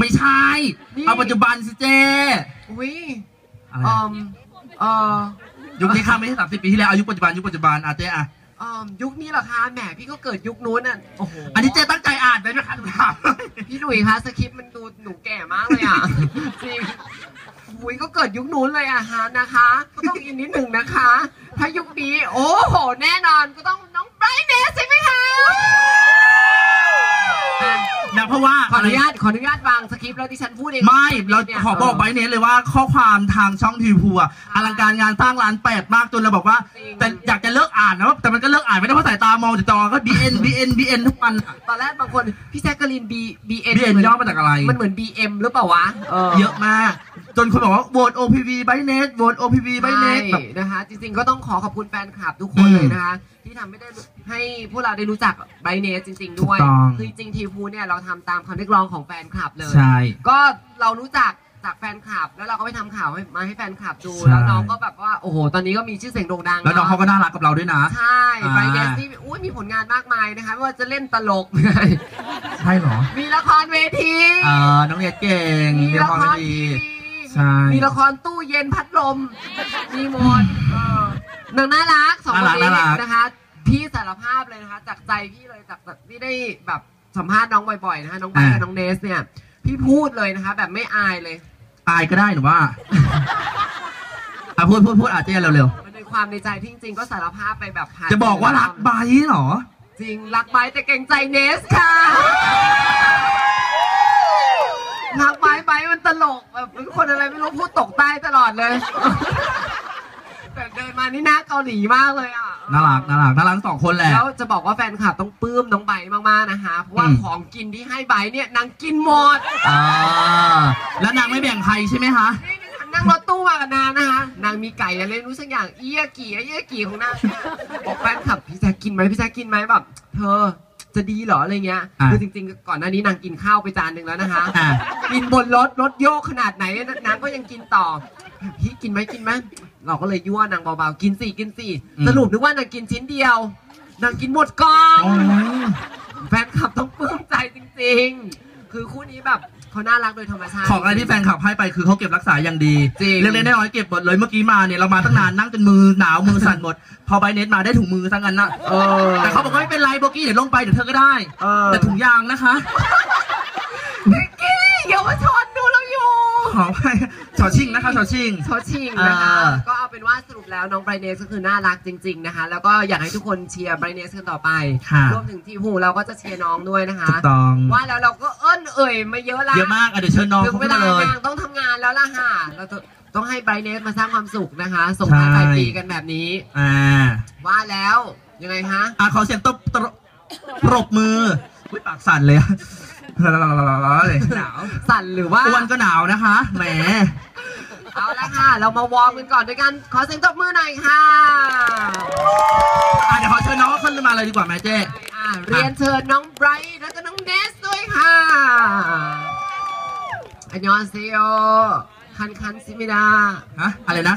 ไม่ใช่ นี่ เอาปัจจุบันสิเจอุ้ยอะไรอืมเอ่อยุคนี้ค่ะไม่ใช่สามสิบปีที่แล้วอายุปัจจุบันยุคปัจจุบันอาเจอะอืมยุคนี้เหรอคะแหมพี่ก็เกิดยุคนู้นน่ะโอ้โหอันนี้เจตั้งใจอ่านไปไหมคะถามพี่หนุ่ยคะสคริปต์มันดูหนูแก่มากเลยอะ จริงอุ้ยก็เกิดยุคนู้นเลยอะฮะนะคะก็ต้องอีกนิดหนึ่งนะคะ ถ้ายุคนี้โอ้โหแน่นอนก็ต้องน้องไบรท์เนสใช่ไหมคะอะ ออนุญาตขออนุญาตวางสคริปต์แล้วดิฉันพูดเองไม่เรานี่ยขอบอกไว้เน้นเลยว่าข้อความทางช่องทีพูอะอลังการงานสร้างร้านแปดมากจนเราบอกว่าจริงแต่อยากจะเลิกอ่านนะแต่มันก็เลิกอ่านไม่ได้เพราะสายตามองแต่จอก็ BN BN BN ทุกวันตอนแรกบางคนพี่แจ๊กกะลิน B B N BN ย่อมาจากอะไร มันเหมือน B M หรือเปล่าวะเยอะมาก จนคนบอกว่าโหวต OPV ไบเนสโหวต OPV ไบเนสใช่แบบนะคะจริงๆก็ต้องขอขอบคุณแฟนคลับทุกคนอืมเลยนะคะที่ทำให้ได้ ให้พวกเราได้รู้จักไบเนสจริง ๆ ด้วย ถูกต้อง คือจริงๆทีพูเนี่ยเราทำตามคำเรียกร้องของแฟนคลับเลย ใช่ ก็เรารู้จักจากแฟนคลับ แล้วเราก็ไปทำข่าวให้มาให้แฟนคลับดู ใช่ แล้วน้องก็แบบว่าโอ้โห ตอนนี้ก็มีชื่อเสียงโด่งดังแล้วน้องเขาก็น่ารักกับเราด้วยนะ ใช่อ่า ไบเนสที่อุ้ยมีผลงานมากมายนะคะไม่ว่าจะเล่นตลก ใช่เหรอมีละครเวทีเออน้องเนียเก่งมีมีละความครดีทีวีใช่ มีละครตู้เย็นพัดลมมีหมดเออนางน่ารักสองคนน่ารักนี้น่ารัก นะคะ พี่สารภาพเลยนะคะ จากใจพี่เลยจากจากที่ได้แบบสัมภาษณ์น้องบ่อยๆนะคะน้องไบร์ทกับน้องเนสเนี่ย พี่พูดเลยนะคะ แบบไม่อายเลยอายก็ได้หนูว่าอะพูดพูดพูดอาเจเร็วมันในความในใจที่จริงๆก็สารภาพไปแบบผ่านๆ จะบอกว่ารักไบร์ทเหรอ จริงรักไบร์ทแต่เกรงใจเนสค่ะรักไบร์ทไบร์ทมันตลกแบบเป็นคนอะไรไม่รู้พูดตกใต้ตลอดเลย แต่เดินมานี่หน้าเกาหลีมากเลยอะ น่ารักน่ารักน่ารักสองคนแหละ แล้วจะบอกว่าแฟนคลับต้องปลื้มน้องไบร์ทมากๆนะคะ เพราะว่าอืม ของกินที่ให้ไบร์ทเนี่ยนางกินหมดอ่าแล้วนางไม่แบ่งใครใช่ไหมคะ นี่ดิฉันนั่งรถตู้มากับนางนะคะ นางมีไก่อะไรไม่รู้สักอย่างเอี้ยกี่เอี้ยกี่ของนางเนี่ยบอกแฟนคลับพี่แจ๊คกินไหมพี่แจ๊คกินไหมแบบ เธอจะดีเหรออะไรเงี้ยอะ คือจริงๆ ก่อนหน้านี้นางกินข้าวไปจานหนึ่งแล้วนะคะ อะ กินบนรถรถโยกขนาดไหนนางก็ยังกินต่อ พี่กินไหมกินไหม เราก็เลยยั่วนางเบาๆกินสิกินสิอืม สรุปนึกว่านางกินชิ้นเดียวนางกินหมดกล่องโอ้ยแฟนคลับต้องปลื้มใจจริงๆ คือคู่นี้แบบเขาน่ารักโดยธรรมชาติ ของอะไรที่แฟนคลับให้ไปคือเขาเก็บรักษาอย่างดีจริง เล็กๆน้อยๆเก็บหมดเลยเมื่อกี้มาเนี่ยเรามาตั้งนานนั่งจนมือหนาวมือสั่นหมด พอไบเน็ตมาได้ถุงมือทั้งนั้นนะเออแต่เขาบอกว่าไม่เป็นไรโบกี้เดี๋ยวลงไปเดี๋ยวเธอก็ได้ เออ แต่ถุงยางนะคะนิกกี้เยาวชนดูเราอยู่ ขอไป ชอชิงนะคะชอชิง ชอชิงนะคะอ่าก็เอาเป็นว่าสรุปแล้วน้องไบรเนสก็คือน่ารักจริง ๆนะคะ แล้วก็อยากให้ทุกคนเชียร์ไบรเนสกันต่อไป ค่ะรวมถึงทีมหูเราก็จะเชียร์น้องด้วยนะคะ ถูกต้องว่าแล้วเราก็เอิ้นเอ่ยมาเยอะละเยอะมากอะเดี๋ยวเชิญน้องถึงเขาเวขึ้นลามาเลย นางต้องทำงานแล้วล่ะค่ะเราจะต้องให้ไบรเนสมาสร้างความสุขนะคะ ส่งท้ายใช่ปลายปีกันแบบนี้ อ่าว่าแล้วยังไงคะอะขอเสียงตบตบปรบมืออุ้ยปากสั่นเลยอะเลยหนาวสั่นหรือว่าอ้วนก็หนาวนะคะแหม เอาละค่ะ เรามาวอร์มกันก่อนด้วยกันขอเสียงตบมือหน่อยค่ะอะเดี๋ยวขอเชิญน้องขึ้นมาเลยดีกว่าแม่เจ๊อะเรียนเชิญน้องไบรท์แล้วก็น้องเนสด้วยค่ะอันยองเซโยคันคันซิมิดา ฮะอะไรนะ